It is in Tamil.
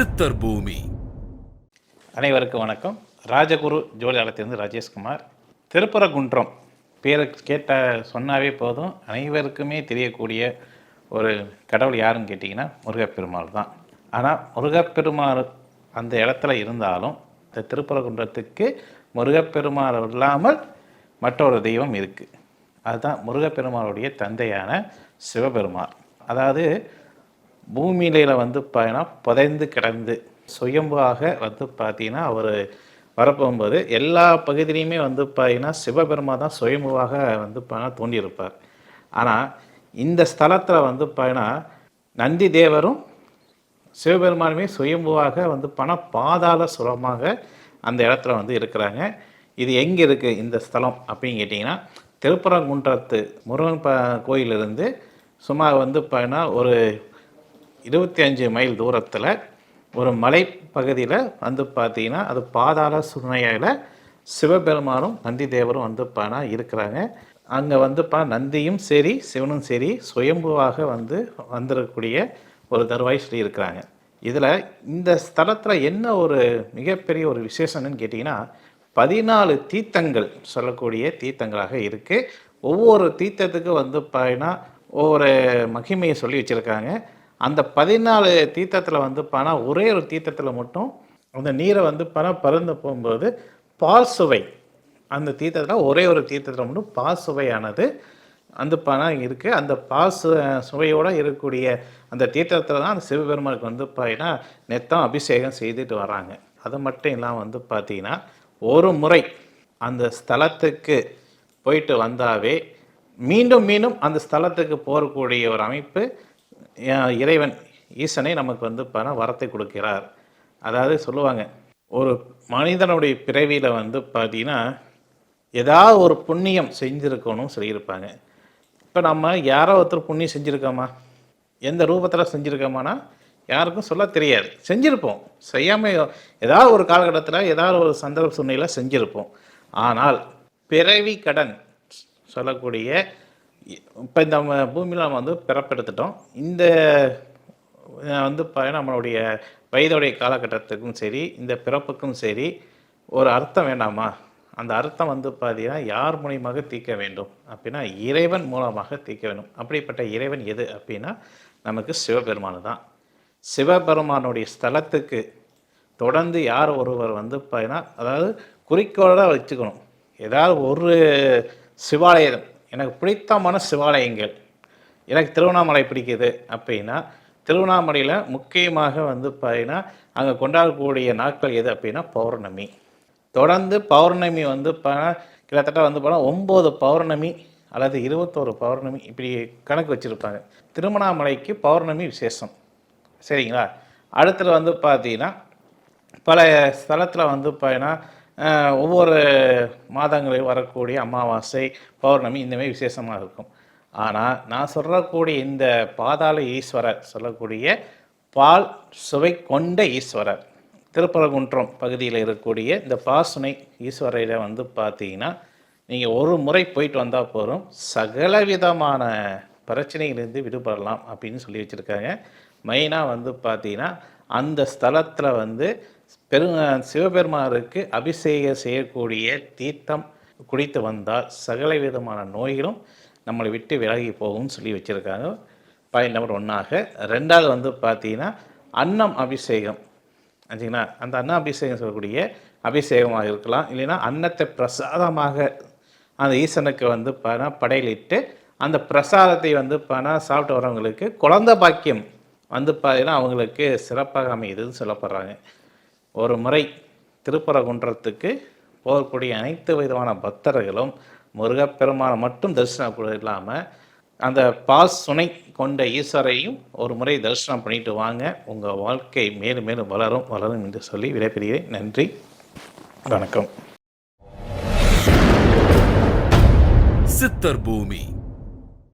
சித்தர் பூமி. அனைவருக்கும் வணக்கம். ராஜகுரு ஜோதிடத்திலிருந்து ராஜேஷ்குமார். திருப்பரங்குன்றம். பேரை கேட்ட சொன்னாவே போதும். அனைவருக்குமே தெரியக்கூடிய ஒரு கடவுள் யாருன்னு கேட்டிங்கன்னா முருகப்பெருமாள் தான். ஆனால் முருகப்பெருமாள் அந்த இடத்துல இருந்தாலும் இந்த திருப்பரங்குன்றத்துக்கு முருகப்பெருமாள் இல்லாமல் மற்றொரு தெய்வம் இருக்குது அதுதான் முருகப்பெருமாளுடைய தந்தையான சிவபெருமாள். அதாவது பூமியில வந்து பார்த்தீங்கன்னா புதைந்து கிடந்து சுயம்புவாக வந்து பார்த்தீங்கன்னா அவர் வரப்போகும்போது எல்லா பகுதியிலையுமே வந்து பார்த்தீங்கன்னா சிவபெருமா தான் சுயம்புவாக வந்து பார்த்தீங்கன்னா தோண்டியிருப்பார் ஆனால் இந்த ஸ்தலத்தில் வந்து பார்த்தீங்கன்னா நந்தி தேவரும் சிவபெருமானுமே சுயம்புவாக வந்து பண பாதாள சுரமாக அந்த இடத்துல வந்து இருக்கிறாங்க. இது எங்கே இருக்குது இந்த ஸ்தலம் அப்படின்னு கேட்டிங்கன்னா திருப்பரங்குன்றத்து முருகன் ப கோயிலிருந்து சுமார் வந்து பார்த்தீங்கன்னா ஒரு இருபத்தி அஞ்சு மைல் தூரத்தில் ஒரு மலைப்பகுதியில் வந்து பார்த்தீங்கன்னா அது பாதாள சுனையில் சிவபெருமானும் நந்தி தேவரும் வந்து பானா இருக்கிறாங்க. அங்கே வந்து பா நந்தியும் சரி சிவனும் சரி சுயம்புவாக வந்து வந்துடக்கூடிய ஒரு தருவாய் சொல்லியிருக்கிறாங்க. இதில் இந்த ஸ்தலத்தில் என்ன ஒரு மிகப்பெரிய ஒரு விசேஷம்னு கேட்டிங்கன்னா பதினாலு தீர்த்தங்கள் சொல்லக்கூடிய தீர்த்தங்களாக இருக்குது ஒவ்வொரு தீர்த்தத்துக்கும் வந்து பார்த்தீங்கன்னா ஒவ்வொரு மகிமையை சொல்லி வச்சுருக்காங்க. அந்த பதினாலு தீர்த்தத்தில் வந்து பணம் ஒரே ஒரு தீர்த்தத்தில் மட்டும் அந்த நீரை வந்து பணம் பறந்து போகும்போது பாசுவை சுவை. அந்த தீர்த்தத்தில் ஒரே ஒரு தீர்த்தத்தில் மட்டும் பாசுவையானது சுவையானது. அந்த பணம் இருக்குது அந்த பாசு சுவையோடு இருக்கக்கூடிய அந்த தீர்த்தத்தில் தான் அந்த சிவபெருமானுக்கு வந்து பார்த்தீங்கன்னா நெத்தம் அபிஷேகம் செய்துட்டு வராங்க. அது மட்டும் இல்லாமல் வந்து பார்த்தீங்கன்னா ஒரு முறை அந்த ஸ்தலத்துக்கு போயிட்டு வந்தாவே மீண்டும் மீண்டும் அந்த ஸ்தலத்துக்கு போகக்கூடிய ஒரு அமைப்பு இறைவன் ஈசனை நமக்கு வந்து பண வரத்தை கொடுக்கிறார். அதாவது சொல்லுவாங்க ஒரு மனிதனுடைய பிறவியில் வந்து பார்த்தீங்கன்னா ஏதாவது ஒரு புண்ணியம் செஞ்சுருக்கணும் சொல்லியிருப்பாங்க. இப்போ நம்ம யாரோ ஒருத்தர் புண்ணியம் செஞ்சுருக்கோமா? எந்த ரூபத்தில் செஞ்சுருக்கோமானா யாருக்கும் சொல்ல தெரியாது. செஞ்சுருப்போம். செய்யாமல் ஏதாவது ஒரு காலகட்டத்தில் ஏதாவது ஒரு சந்தர்ப்ப சூழ்நிலையில் செஞ்சுருப்போம். ஆனால் பிறவி கடன் சொல்லக்கூடிய இப்போ இந்த பூமியில் நம்ம வந்து பிறப்பெடுத்துட்டோம். இந்த வந்து நம்மளுடைய வயதுடைய காலகட்டத்துக்கும் சரி இந்த பிறப்புக்கும் சரி ஒரு அர்த்தம் வேண்டாமா? அந்த அர்த்தம் வந்து பார்த்தீங்கன்னா யார் மூலியமாக தீர்க்க வேண்டும்? அப்படின்னா இறைவன் மூலமாக தீர்க்க வேண்டும். அப்படிப்பட்ட இறைவன் எது அப்படின்னா நமக்கு சிவபெருமான் தான். சிவபெருமானுடைய ஸ்தலத்துக்கு தொடர்ந்து யார் ஒருவர் வந்து பார்த்தீங்கன்னா அதாவது குறிக்கோளாக வச்சுக்கணும். ஏதாவது ஒரு சிவாலயம் எனக்கு பிடித்தமான சிவாலயங்கள். எனக்கு திருவண்ணாமலை பிடிக்குது அப்படின்னா திருவண்ணாமலையில் முக்கியமாக வந்து பார்த்தீங்கன்னா அங்கே கொண்டாடக்கூடிய நாட்கள் எது அப்படின்னா பௌர்ணமி. தொடர்ந்து பௌர்ணமி வந்து கிட்டத்தட்ட வந்து போனால் ஒம்பது பௌர்ணமி அல்லது இருபத்தோரு பௌர்ணமி இப்படி கணக்கு வச்சுருப்பாங்க. திருவண்ணாமலைக்கு பௌர்ணமி விசேஷம். சரிங்களா? அடுத்தது வந்து பார்த்தீங்கன்னா பல ஸ்தலத்தில் வந்து பார்த்தீங்கன்னா ஒவ்வொரு மாதங்களில் வரக்கூடிய அமாவாசை பௌர்ணமி இந்தமாரி விசேஷமாக இருக்கும். ஆனால் நான் சொல்லக்கூடிய இந்த பாதாள ஈஸ்வரர் சொல்லக்கூடிய பால் சுவை கொண்ட ஈஸ்வரர் திருப்பரங்குன்றம் பகுதியில் இருக்கக்கூடிய இந்த பாசுனை ஈஸ்வரையில் வந்து பார்த்தீங்கன்னா நீங்கள் ஒரு முறை போயிட்டு வந்தால் போதும் சகலவிதமான பிரச்சனையிலிருந்து விடுபடலாம் அப்படின்னு சொல்லி வச்சுருக்காங்க. மெயினாக வந்து பார்த்தீங்கன்னா அந்த ஸ்தலத்தில் வந்து பெரு சிவபெருமாருக்கு அபிஷேகம் செய்யக்கூடிய தீர்த்தம் குடித்து வந்தால் சகல விதமான நோய்களும் நம்மளை விட்டு விலகி போகும்னு சொல்லி வச்சுருக்காங்க. பாயிண்ட் நம்பர் ஒன்றாக ரெண்டாவது வந்து பார்த்தீங்கன்னா அன்னம் அபிஷேகம். ஆச்சுங்களா அந்த அன்ன அபிஷேகம் சொல்லக்கூடிய அபிஷேகமாக இருக்கலாம். இல்லைன்னா அன்னத்தை பிரசாதமாக அந்த ஈசனுக்கு வந்து பார்த்தா படையலிட்டு அந்த பிரசாதத்தை வந்து பார்த்தா சாப்பிட்டு வரவங்களுக்கு குழந்தை பாக்கியம் வந்து பார்த்தீங்கன்னா அவங்களுக்கு சிறப்பாக அமையுதுன்னு சொல்லப்படுறாங்க. ஒரு முறை திருப்பரங்குன்றத்துக்கு போகக்கூடிய அனைத்து விதமான பக்தர்களும் முருகப்பெருமானை மட்டும் தரிசனம் கூட இல்லாமல் அந்த பால் சுனை கொண்ட ஈஸ்வரையும் ஒரு முறை தரிசனம் பண்ணிட்டு வாங்க. உங்கள் வாழ்க்கை மேலும் மேலும் வளரும் வளரும் என்று சொல்லி விடைபெறுகிறேன். நன்றி வணக்கம். சித்தர் பூமி.